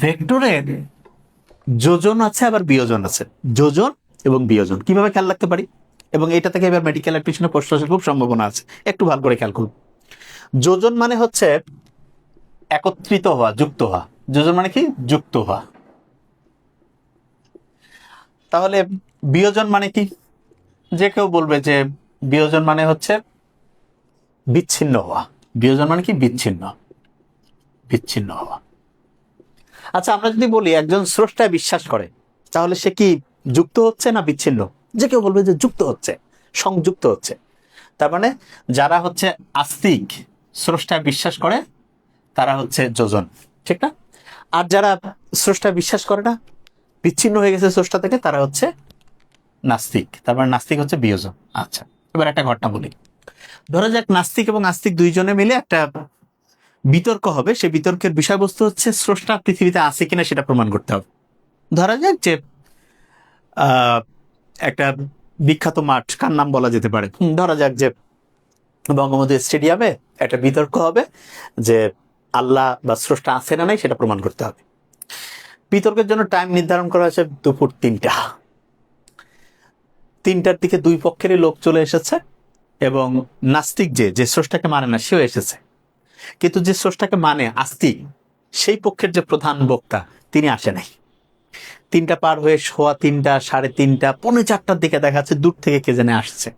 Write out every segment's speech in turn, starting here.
ভেক্টরের যোজন আছে, আবার বিয়োজন আছে। যোজন এবং বিয়োজন। কীভাবে খেয়াল রাখতে পারি? এবং এটা থেকে এবার মেডিকেল পিছনে প্রশ্ন আসার খুব সম্ভাবনা আছে। একটু ভালো করে খেয়াল করুন। যোজন মানে হচ্ছে একত্রিত হওয়া, যুক্ত হওয়া। যোজন মানে কি? যুক্ত হওয়া। তাহলে বিয়োজন মানে কি? যে কেউ বলবে যে বিয়োজন মানে হচ্ছে বিচ্ছিন্ন হওয়া। বিয়োজন মানে কি? বিচ্ছিন্ন। বিচ্ছিন্ন হওয়া। আচ্ছা আমরা যদি বলি একজন স্রষ্টায় বিশ্বাস করে, তাহলে সে কি যুক্ত হচ্ছে না বিচ্ছিন্ন? যে কেউ বলবে যে যুক্ত হচ্ছে, সংযুক্ত হচ্ছে। তার মানে যারা হচ্ছে আস্তিক, স্রষ্টায় বিশ্বাস করে, তারা হচ্ছে যোজন, ঠিক না? আর যারা স্রষ্টায় বিশ্বাস করে না, বিচ্ছিন্ন হয়ে গেছে স্রষ্টা থেকে, তারা হচ্ছে নাস্তিক। তার মানে নাস্তিক হচ্ছে বিয়োজন। আচ্ছা এবার একটা ঘটনা বলি। ধরা যাক নাস্তিক এবং আস্তিক দুইজনে মিলে একটা বিতর্ক হবে সেই বিতর্কের বিষয়বস্তু হচ্ছে স্রষ্টা পৃথিবীতে আছে কিনা সেটা প্রমাণ করতে হবে। ধরা যাক যে একটা বিখ্যাত মাঠ কার নাম বলা যেতে পারে? ধরা যাক যে বঙ্গবন্ধু স্টেডিয়ামে একটা বিতর্ক হবে যে আল্লাহ বা স্রষ্টা আছে না নাই সেটা প্রমাণ করতে হবে। বিতর্কের জন্য টাইম নির্ধারণ করা হয়েছে দুপুর তিনটা। তিনটার দিকে দুই পক্ষেরই লোক চলে এসেছে এবং নাস্তিক যে যে স্রষ্টাকে মানে না, সেও এসেছে। কিন্তু যে স্রষ্টাকে মানে আস্তিক সেই পক্ষের যে প্রধান বক্তা, তিনি আসে নাই। তিনটা পার হয়ে সোয়া তিনটা, সাড়ে তিনটা, পৌনে চারটার দিকে দেখা যাচ্ছে দূর থেকে কে জানে আসছে।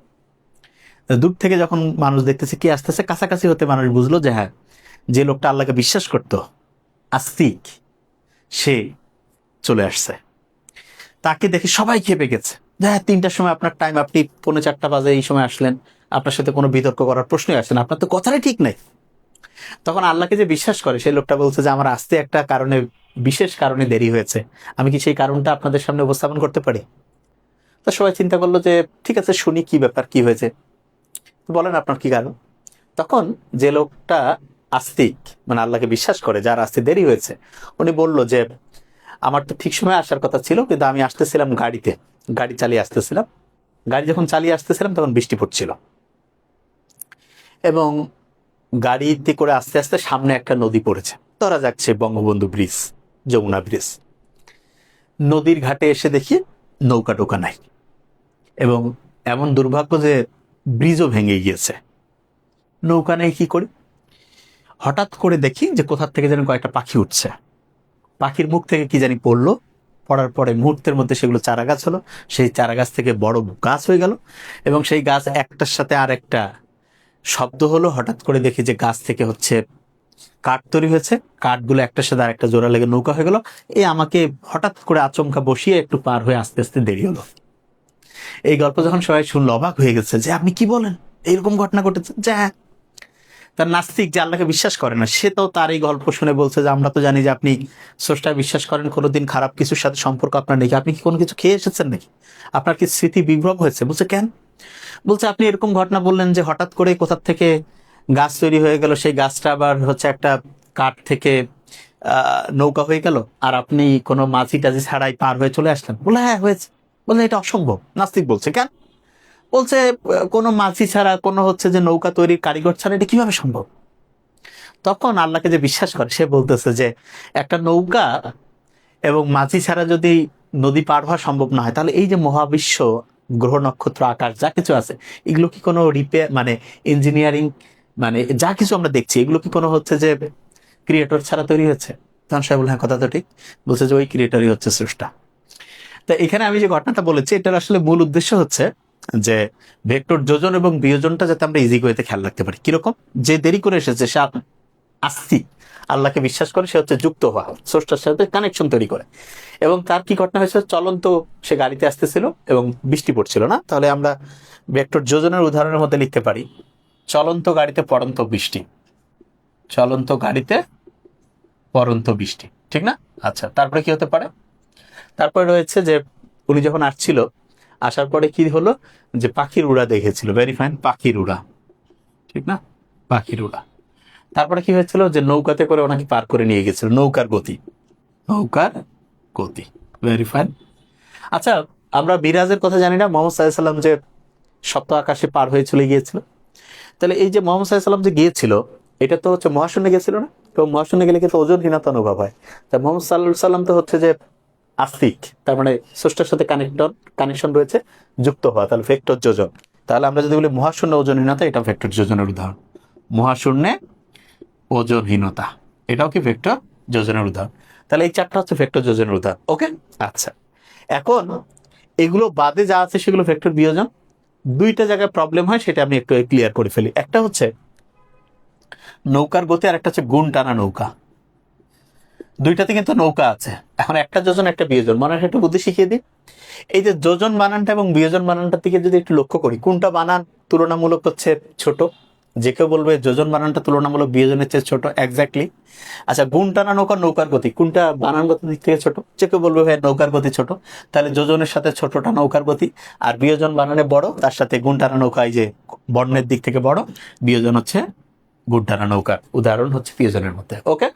দূর থেকে যখন মানুষ দেখতেছে কি আসতেছে, কাছাকাছি হতে মানুষ বুঝলো যে হ্যাঁ যে লোকটা আল্লাহকে বিশ্বাস করতো, আস্তিক, সে চলে আসছে। তাকে দেখে সবাই খেপে গেছে। হ্যাঁ তিনটার সময় আপনার টাইম আপনি পৌনে চারটা বাজে এই সময় আসলেন, আপনার সাথে কোনো বিতর্ক করার প্রশ্নই আসছে না। আপনার তো কথাটাই ঠিক নাই। তখন আল্লাহকে যে বিশ্বাস করে, সেই লোকটা বলছে যে, আমার আসতে একটা কারণে, বিশেষ কারণে দেরি হয়েছে। আমি কি সেই কারণটা আপনাদের সামনে উপস্থাপন করতে পারি? তো সবাই চিন্তা করল যে, ঠিক আছে, শুনি কি ব্যাপার, কি হয়েছে? বলেন আপনার কি কারণ? তখন যে লোকটা আস্তিক মানে আল্লাহকে বিশ্বাস করে, যার আসতে দেরি হয়েছে, উনি বলল যে, আমার তো ঠিক সময় আসার কথা ছিল, কিন্তু আমি আসতেছিলাম গাড়িতে। গাড়ি চালিয়ে আসতেছিলাম। গাড়ি যখন চালিয়ে আসতেছিলাম, তখন বৃষ্টি পড়ছিল। এবং গাড়িতে করে আস্তে আস্তে সামনে একটা নদী পড়েছে। ধরা যাচ্ছে বঙ্গবন্ধু ব্রিজ, যমুনা ব্রিজ। নদীর ঘাটে এসে দেখি নৌকা টোকা নাই এবং এমন দুর্ভাগ্য যে ব্রিজও ভেঙে গিয়েছে। নৌকা নেই কি করি? হঠাৎ করে দেখি যে কোথার থেকে যেন কয়েকটা পাখি উঠছে। পাখির মুখ থেকে কি জানি পড়ল। পড়ার পরে মুহূর্তের মধ্যে সেগুলো চারা গাছ হলো। সেই চারা গাছ থেকে বড় গাছ হয়ে গেল এবং সেই গাছ একটার সাথে আর একটা শব্দ হলো, হঠাৎ করে দেখি যে গাছ থেকে হচ্ছে কাঠ তৈরি হয়েছে। কাঠগুলো একটার সাথে আরেকটা জোড়া লেগে নৌকা হয়ে গেল। এ আমাকে হঠাৎ করে আচমকা বসিয়ে একটু পার হয়ে আস্তে আস্তে দেরি হলো। এই গল্প যখন সবাই শুনলো, অবাক হয়ে গেছে যে আপনি কি বলেন? এইরকম ঘটনা ঘটেছে? যে হ্যাঁ। তার নাস্তিক যে আল্লাহকে বিশ্বাস করে না, সে তো তার এই গল্প শুনে বলছে যে, আমরা তো জানি যে আপনি স্রষ্টা বিশ্বাস করেন, কোনোদিন খারাপ কিছুর সাথে সম্পর্ক আপনার নেই। আপনি কি কোনো কিছু খেয়ে এসেছেন নাকি? আপনার কি স্মৃতি বিভ্রম হয়েছে? বলছে, কেন? বলছে, আপনি এরকম ঘটনা বললেন যে হঠাৎ করে কোথার থেকে গাছ তৈরি হয়ে গেল, সেই গাছটা আবার হচ্ছে একটা কাঠ থেকে নৌকা হয়ে গেল, আর আপনি কোনো মাঝি টাঝি ছাড়াই পার হয়ে চলে আসলেন? বলে হ্যাঁ হয়েছে। বলে এটা অসম্ভব। নাস্তিক বলছে, কেন? বলছে, কোনো মাঝি ছাড়া কোনো হচ্ছে যে নৌকা তৈরির কারিগর ছাড়া এটা কীভাবে সম্ভব? তখন আল্লাহকে যে বিশ্বাস করে, সে বলতেছে যে একটা নৌকা এবং মাঝি ছাড়া যদি নদী পার হওয়া সম্ভব না হয়, তাহলে এই যে মহাবিশ্ব গ্রহ নক্ষত্র, আকাশ, যা কিছু আছে, এগুলো কি কোনো রিপেয়ার মানে ইঞ্জিনিয়ারিং মানে যা কিছু আমরা দেখছি, এগুলো কি কোনো হচ্ছে যে ক্রিয়েটর ছাড়া তৈরি হচ্ছে? তখন সাহেব হ্যাঁ কথা তো ঠিক, বলছে যে ওই ক্রিয়েটরই হচ্ছে স্রষ্টা। তা এখানে আমি যে ঘটনাটা বলেছি, এটার আসলে মূল উদ্দেশ্য হচ্ছে যে ভেক্টর যোজন এবং বিয়োজনটা যাতে আমরা ইজি ওয়েতে খেয়াল রাখতে পারি। কীরকম? যে দেরি করে এসেছে, সে আস্তিক। আল্লাহকে বিশ্বাস করে, সে হচ্ছে যুক্ত হওয়া, স্রষ্টার সাথে কানেকশন তৈরি করে। এবং তার কি ঘটনা হয়েছে? চলন্ত সে গাড়িতে আসতেছিল এবং বৃষ্টি পড়ছিল না। তাহলে আমরা ভেক্টর যোজনের উদাহরণের মধ্যে লিখতে পারি, চলন্ত গাড়িতে পড়ন্ত বৃষ্টি। চলন্ত গাড়িতে পড়ন্ত বৃষ্টি, ঠিক না? আচ্ছা তারপরে কি হতে পারে? তারপরে রয়েছে যে উনি যখন আসছিল, আসার পরে কি হলো? যে পাখির উড়া দেখেছিল ভেরি ফাইন পাখির উড়া, ঠিক না? পাখির উড়া। তারপরে কি হয়েছিল? যে নৌকাতে করে ওনাকে পার করে নিয়ে গেছিল। নৌকার গতি। নৌকার গতি। ভেরি ফাইন আচ্ছা আমরা বিরাজের কথা জানি না। মোহাম্মদ সাল্লাম যে সপ্ত আকাশে পার হয়ে চলে গিয়েছিল। তাহলে এই যে মোহাম্মদ সাল্লাম যে গিয়েছিল, এটা তো হচ্ছে মহাশূন্যে গেছিল না? এবং মহাশূন্য গেলে কিন্তু ওজনহীনতা অনুভব হয়। তা মোহাম্মদ সাল্লাহ সাল্লাম তো হচ্ছে যে আস্তিক। তার মানে স্রষ্টার সাথে কানেকশন কানেকশন রয়েছে, যুক্ত হওয়া। তাহলে ভেক্টর যোজন। তাহলে আমরা যদি বলি মহাশূন্য ওজনহীনতা এটা ভেক্টর যোজনের উদাহরণ। মহাশূন্যে ওজনহীনতা। এটাও কি ভেক্টর যোজনের উদাহরণ। তাহলে এই চারটা হচ্ছে ভেক্টর যোজনের উদাহরণ ওকে আচ্ছা। এখন এগুলো বাদে যা আছে সেগুলো ভেক্টর বিয়োজন। দুইটা জায়গায় প্রবলেম হয়, সেটা আমি একটু ক্লিয়ার করে ফেলি। একটা হচ্ছে নৌকার গতি আর একটা হচ্ছে গুণ টানা নৌকা। দুইটাতে কিন্তু নৌকা আছে। এখন একটা যোজন, একটা বিয়োজন। মনে হয় একটু বুদ্ধি শিখিয়ে দিই। এই যে যোজন বানানটা এবং বিয়োজন বানানটার দিকে যদি একটু লক্ষ্য করি, কোনটা বানান তুলনামূলক হচ্ছে ছোট? যে কেউ বলবে যোজন বানানটা তুলনামূলক বিয়োজনের চেয়ে ছোট এক্স্যাক্টলি আচ্ছা গুণ টানা নৌকার নৌকার গতি। কোনটা বানানগত দিক থেকে ছোট? যে কেউ বলবে, ভাই, নৌকার গতি ছোট। তাহলে যোজনের সাথে ছোটটা নৌকার গতি, আর বিয়োজন বানানে বড়, তার সাথে গুণ নৌকা, এই যে বর্ণের দিক থেকে বড়, বিয়োজন হচ্ছে গুণ টানা নৌকা। উদাহরণ হচ্ছে বিয়োজনের মধ্যে ওকে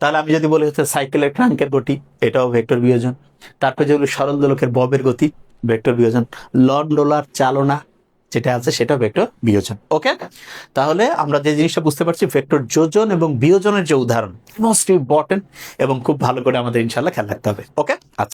তাহলে আমি যদি বলি হচ্ছে সাইকেলের ট্রাঙ্কের গতি, এটাও ভেক্টর বিয়োজন। তারপরে যেগুলো সরল দোলকের ববের গতি, ভেক্টর বিয়োজন। লন ডোলার চালনা যেটা আছে সেটা ভেক্টর বিয়োজন। ওকে তাহলে আমরা যে জিনিসটা বুঝতে পারছি ভেক্টর যোজন এবং বিয়োজনের যে উদাহরণ মোস্ট ইম্পর্টেন্ট এবং খুব ভালো করে আমাদের ইনশাল্লাহ খেয়াল রাখতে হবে। ওকে আচ্ছা।